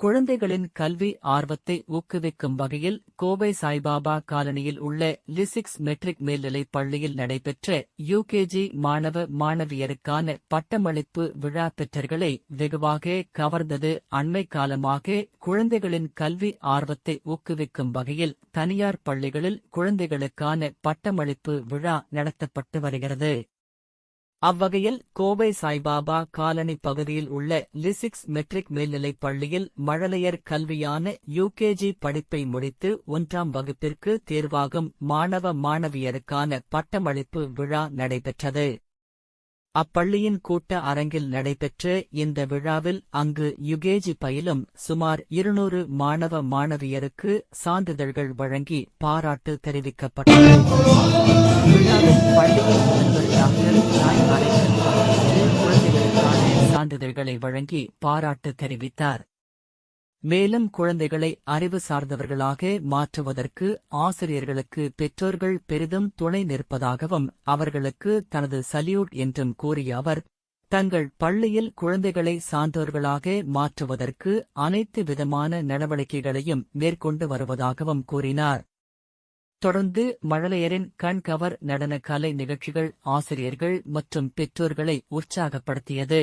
குழந்தைகளின் கல்வி ஆர்வத்தை ஊக்குவிக்கும் வகையில் கோவை சாய்பாபா காலனியில் உள்ள லிசிக்ஸ் மெட்ரிக் மேல்நிலைப் பள்ளியில் நடைபெற்ற யுகேஜி மாணவ மாணவியருக்கான பட்டமளிப்பு விழா பெற்றர்களை வெகுவாக கவர்ந்தது. அண்மை காலமாக குழந்தைகளின் கல்வி ஆர்வத்தை ஊக்குவிக்கும் வகையில் தனியார் பள்ளிகளில் குழந்தைகளுக்கான பட்டமளிப்பு விழா நடத்தப்பட்டு வருகிறது. அவ்வகையில் கோவை சாய்பாபா காலனி பகுதியில் உள்ள லிசிக்ஸ் மெட்ரிக் மேல்நிலைப் பள்ளியில் மழலையர் கல்வியான யுகேஜி படிப்பை முடித்து ஒன்றாம் வகுப்பிற்கு தேர்வாகும் மாணவ மாணவியருக்கான பட்டமளிப்பு விழா நடைபெற்றது. அப்பள்ளியின் கூட்ட அரங்கில் நடைபெற்ற இந்த விழாவில் அங்கு யுகேஜி பயிலும் சுமார் இருநூறு மாணவ மாணவியருக்கு சான்றிதழ்கள் வழங்கி பாராட்டு தெரிவிக்கப்பட்டது. சான்றிதழ்களை வழங்கி பாராட்டு தெரிவித்தார். மேலும் குழந்தைகளை அறிவு சார்ந்தவர்களாக மாற்றுவதற்கு ஆசிரியர்களுக்கு பெற்றோர்கள் பெரிதும் துணை நிற்பதாகவும் அவர்களுக்கு தனது சல்யூட் என்றும் கூறிய அவர் தங்கள் பள்ளியில் குழந்தைகளை சான்றோர்களாக மாற்றுவதற்கு அனைத்து விதமான நடவடிக்கைகளையும் மேற்கொண்டு வருவதாகவும் கூறினார். தொடர்ந்து மழலையரின் கண்கவர் நடன கலை நிகழ்ச்சிகள் ஆசிரியர்கள் மற்றும் பெற்றோர்களை உற்சாகப்படுத்தியது.